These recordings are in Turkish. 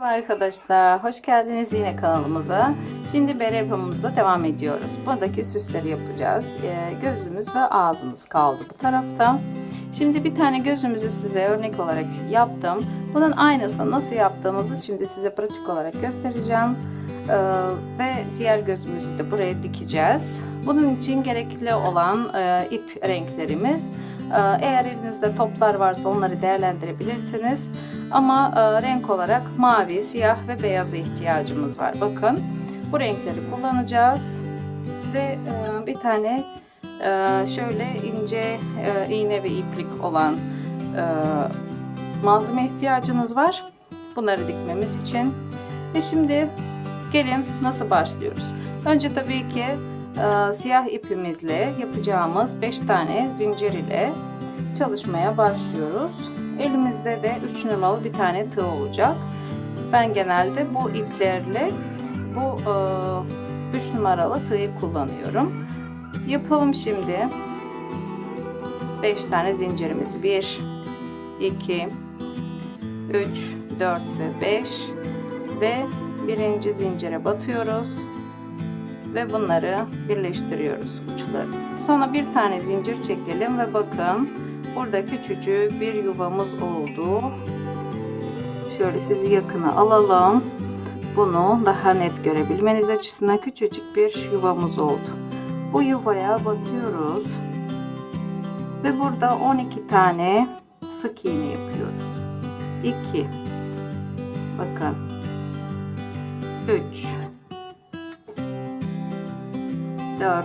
Arkadaşlar, hoş geldiniz yine kanalımıza. Şimdi bere yapımımıza devam ediyoruz. Buradaki süsleri yapacağız. Ee, gözümüz ve ağzımız kaldı bu tarafta. Şimdi bir tane gözümüzü size örnek olarak yaptım. Bunun aynısını nasıl yaptığımızı şimdi size pratik olarak göstereceğim. Ee, ve diğer gözümüzü de buraya dikeceğiz. Bunun için gerekli olan e, ip renklerimiz. Ee, Eğer elinizde toplar varsa onları değerlendirebilirsiniz. Ama e, renk olarak mavi, siyah ve beyaza ihtiyacımız var. Bakın bu renkleri kullanacağız. Ve e, bir tane e, şöyle ince e, iğne ve iplik olan e, malzeme ihtiyacınız var. Bunları dikmemiz için. Ve şimdi gelin nasıl başlıyoruz. Önce tabii ki e, siyah ipimizle yapacağımız 5 tane zincir ile çalışmaya başlıyoruz. Elimizde de 3 numaralı bir tane tığ olacak. Ben genelde bu iplerle bu 3 numaralı tığı kullanıyorum. Yapalım şimdi. 5 tane zincirimiz. 1 2 3 4 ve 5 ve birinci zincire batıyoruz ve bunları birleştiriyoruz uçları. Sonra bir tane zincir çekelim ve bakın burada küçücük bir yuvamız oldu. Şöyle sizi yakına alalım. Bunu daha net görebilmeniz açısından küçücük bir yuvamız oldu. Bu yuvaya batıyoruz. Ve burada 12 tane sık iğne yapıyoruz. 2 Bakın 3 4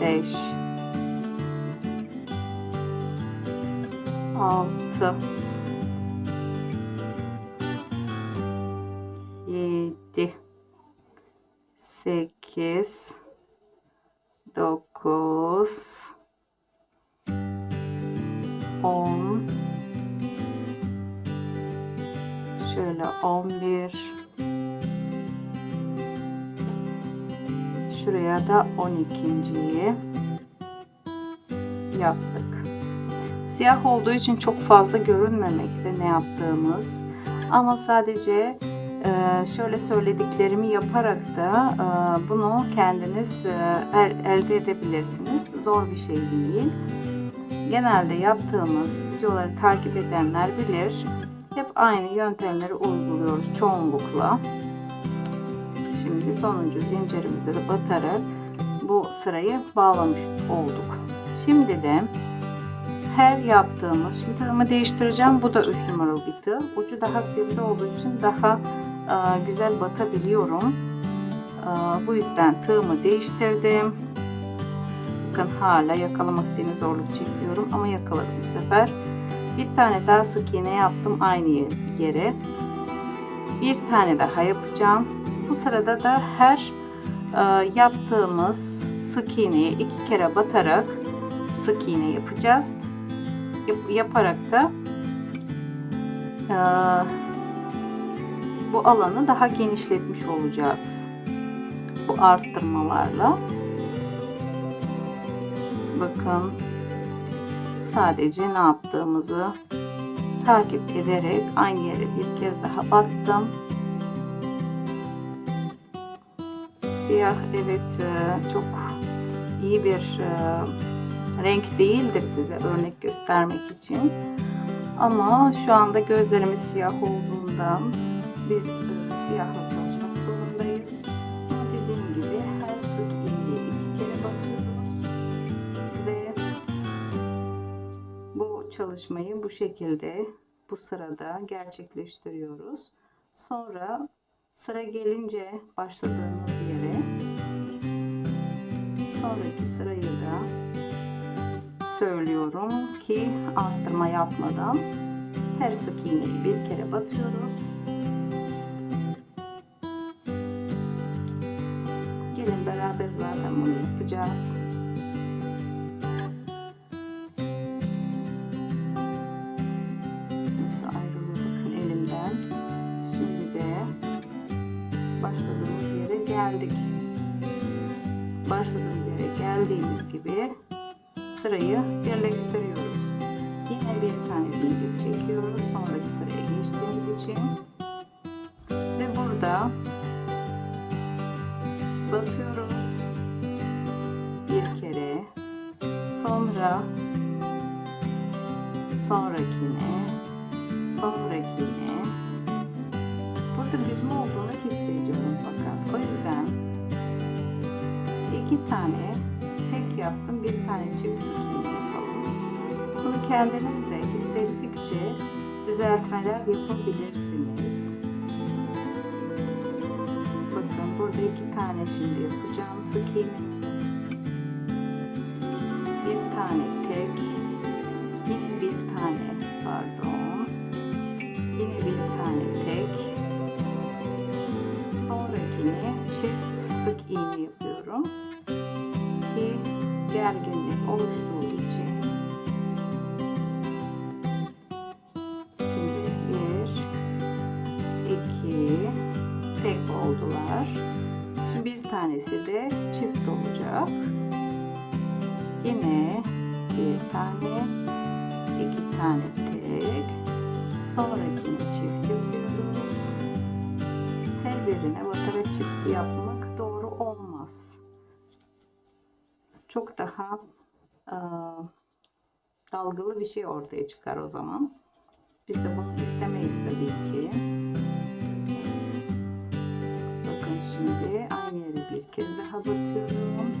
5 6 7 8 9 10 şöyle 11 şuraya da 12.yi yaptık. Siyah olduğu için çok fazla görünmemekte ne yaptığımız. Ama sadece e, şöyle söylediklerimi yaparak da e, bunu kendiniz e, elde edebilirsiniz. Zor bir şey değil. Genelde yaptığımız videoları takip edenler bilir. Hep aynı yöntemleri uyguluyoruz çoğunlukla. Şimdi sonuncu zincirimize de batarak bu sırayı bağlamış olduk. Şimdi de her yaptığımız, şimdi tığımı değiştireceğim. Bu da 3 numaralı bir tığ. Ucu daha sivri olduğu için daha e, güzel batabiliyorum. E, bu yüzden tığımı değiştirdim. Bakın hala yakalamak için zorluk çekiyorum ama yakaladım bu sefer. Bir tane daha sık iğne yaptım aynı yere. Bir tane daha yapacağım. Bu sırada da her e, yaptığımız sık iğneye iki kere batarak sık iğne yapacağız. Yap, yaparak da e, bu alanı daha genişletmiş olacağız. Bu arttırmalarla. Bakın sadece ne yaptığımızı takip ederek aynı yere bir kez daha battım. Siyah evet e, çok iyi bir e, renk değildir size örnek göstermek için. Ama şu anda gözlerimiz siyah olduğundan biz e, siyahla çalışmayı bu şekilde bu sırada gerçekleştiriyoruz. Sonra sıra gelince başladığımız yere sonraki sırayı da söylüyorum ki arttırma yapmadan her sık iğneyi bir kere batıyoruz. Gelin beraber zaten bunu yapacağız. Geldik. Başladığımız yere geldiğimiz gibi sırayı birleştiriyoruz. Yine bir tane zincir çekiyoruz. Sonraki sıraya geçtiğimiz için. Ve burada batıyoruz. Bir kere. Sonra sonrakine sonrakine burada büzme olduğunu hissediyorum fakat o yüzden iki tane tek yaptım bir tane çift sık iğne yapalım. Bunu kendiniz de hissettikçe düzeltmeler yapabilirsiniz. Bakın burada iki tane şimdi yapacağım sık iğnemi bir tane tek yine bir tane pardon. Yine bir tane tek sonrakine çift sık iğne yapıyorum. Ki gerginlik oluştuğu için. Şimdi bir iki tek oldular. Şimdi bir tanesi de çift olacak. Yine bir tane iki tane tek. Sonrakini çift yapıyoruz yapmak doğru olmaz. Çok daha e, dalgalı bir şey ortaya çıkar o zaman. Biz de bunu istemeyiz tabii ki. Bakın şimdi aynı yere bir kez daha batıyorum.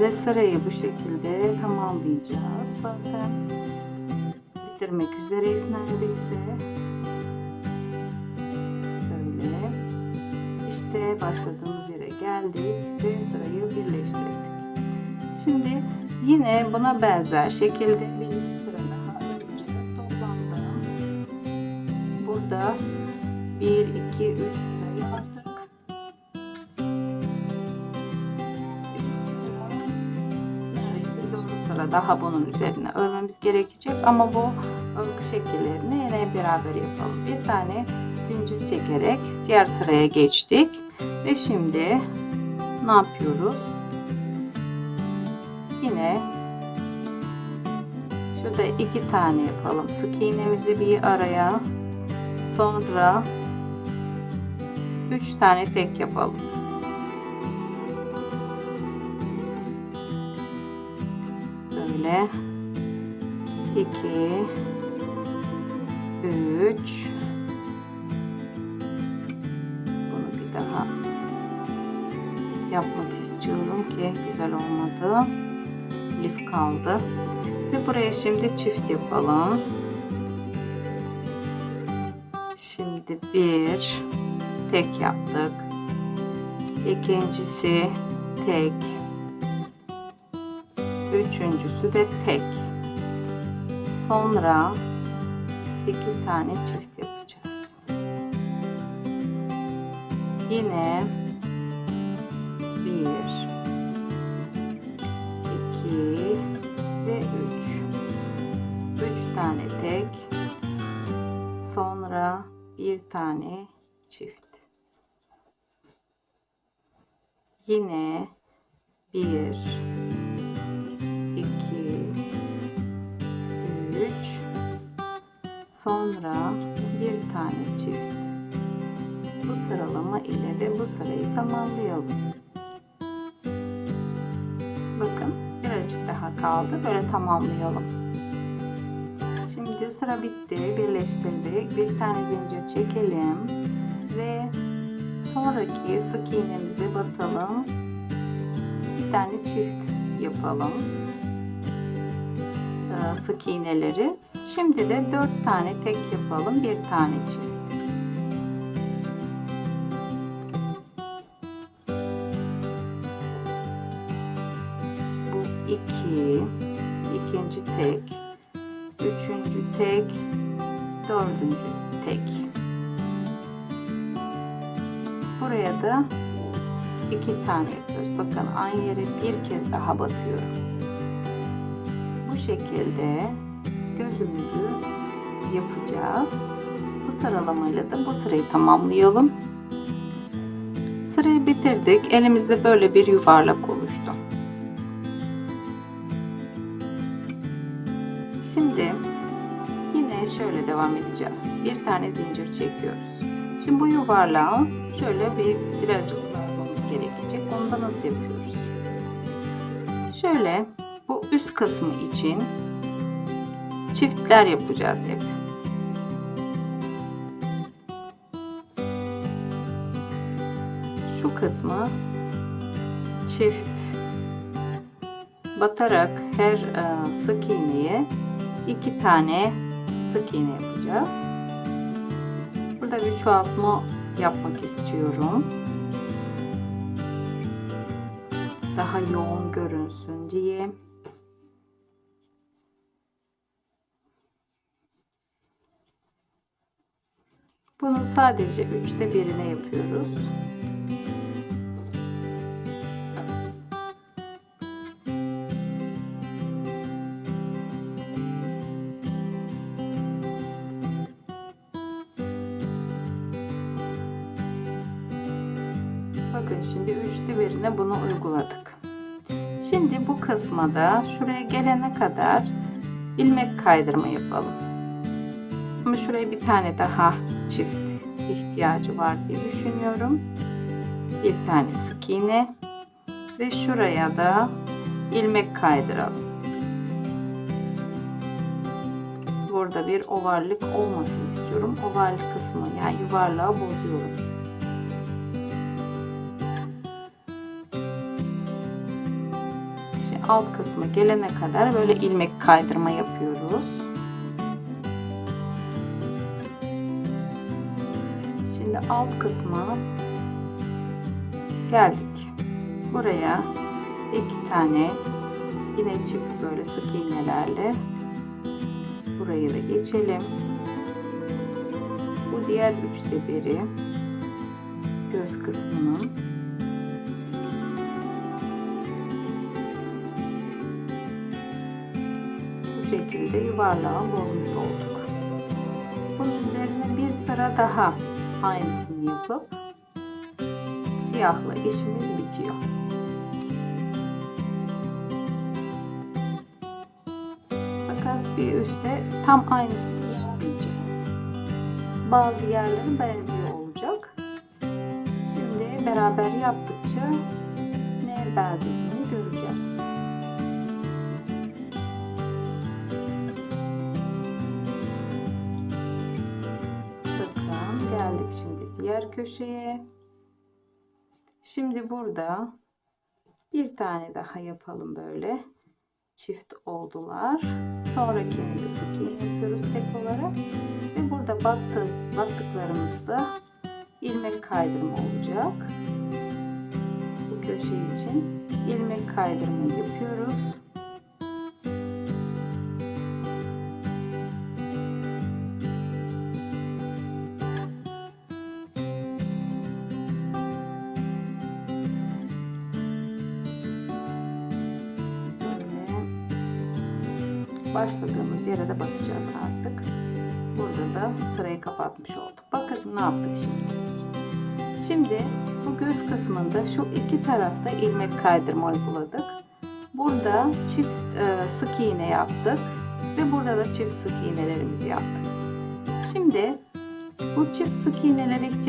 Ve sırayı bu şekilde tamamlayacağız zaten. Bitirmek üzereyiz neredeyse işte başladığımız yere geldik ve sırayı birleştirdik. Şimdi yine buna benzer şekilde bir iki sıra daha öreceğiz toplamda. Burada 1 2 3 sıra yaptık. 3 sıra neredeyse 4 sıra daha bunun üzerine örmemiz gerekecek ama bu örgü şekillerini yine beraber yapalım. Bir tane zincir çekerek diğer sıraya geçtik ve şimdi ne yapıyoruz? Yine şurada iki tane yapalım. Sık iğnemizi bir araya sonra üç tane tek yapalım. Böyle 2 3 Bunu bir daha yapmak istiyorum ki güzel olmadı. Lif kaldı. Ve buraya şimdi çift yapalım. Şimdi bir tek yaptık. İkincisi tek. Üçüncüsü de tek. Sonra iki tane çift yapacağız. Yine bir, iki ve üç. Üç tane tek. Sonra bir tane çift. Yine bir, sonra bir tane çift. Bu sıralama ile de bu sırayı tamamlayalım. Bakın birazcık daha kaldı. Böyle tamamlayalım. Şimdi sıra bitti. Birleştirdik. Bir tane zincir çekelim. Ve sonraki sık iğnemizi batalım. Bir tane çift yapalım. Ee, sık iğneleri. Şimdi de dört tane tek yapalım. Bir tane çift. Bu iki. ikinci tek. Üçüncü tek. Dördüncü tek. Buraya da iki tane yapıyoruz. Bakın aynı yere bir kez daha batıyorum. Bu şekilde gözümüzü yapacağız. Bu sıralamayla da bu sırayı tamamlayalım. Sırayı bitirdik. Elimizde böyle bir yuvarlak oluştu. Şimdi yine şöyle devam edeceğiz. Bir tane zincir çekiyoruz. Şimdi bu yuvarlağı şöyle bir birazcık uzatmamız gerekecek. Onu da nasıl yapıyoruz? Şöyle bu üst kısmı için çiftler yapacağız hep. Şu kısmı çift batarak her e, sık iğneye iki tane sık iğne yapacağız. Burada bir çoğaltma yapmak istiyorum. Daha yoğun görünsün diye. Bunu sadece üçte birine yapıyoruz. Bakın şimdi üçte birine bunu uyguladık. Şimdi bu kısma şuraya gelene kadar ilmek kaydırma yapalım. Ama şuraya bir tane daha çift ihtiyacı var diye düşünüyorum. Bir tane sık iğne ve şuraya da ilmek kaydıralım. Burada bir ovallik olmasın istiyorum. Oval kısmı yani yuvarlağı bozuyorum. Alt kısmı gelene kadar böyle ilmek kaydırma yapıyoruz. Şimdi alt kısmı geldik. Buraya iki tane yine çift böyle sık iğnelerle burayı da geçelim. Bu diğer üçte biri göz kısmının bu şekilde yuvarlağı bozmuş olduk. Bunun üzerine bir sıra daha aynısını yapıp siyahla işimiz bitiyor. Fakat bir üstte tam aynısını yapmayacağız. Bazı yerleri benziyor olacak. Şimdi beraber yaptıkça neye benzediğini göreceğiz. Diğer köşeye. Şimdi burada bir tane daha yapalım böyle. Çift oldular. Sonrakini de sık yapıyoruz tek olarak. Ve burada battı, battıklarımızda ilmek kaydırma olacak. Bu köşe için ilmek kaydırma yapıyoruz. Başladığımız yere de batacağız artık. Burada da sırayı kapatmış olduk. Bakın ne yaptık şimdi. Şimdi bu göz kısmında şu iki tarafta ilmek kaydırma uyguladık. Burada çift e, sık iğne yaptık ve burada da çift sık iğnelerimizi yaptık. Şimdi bu çift sık iğnelere ihtiyaç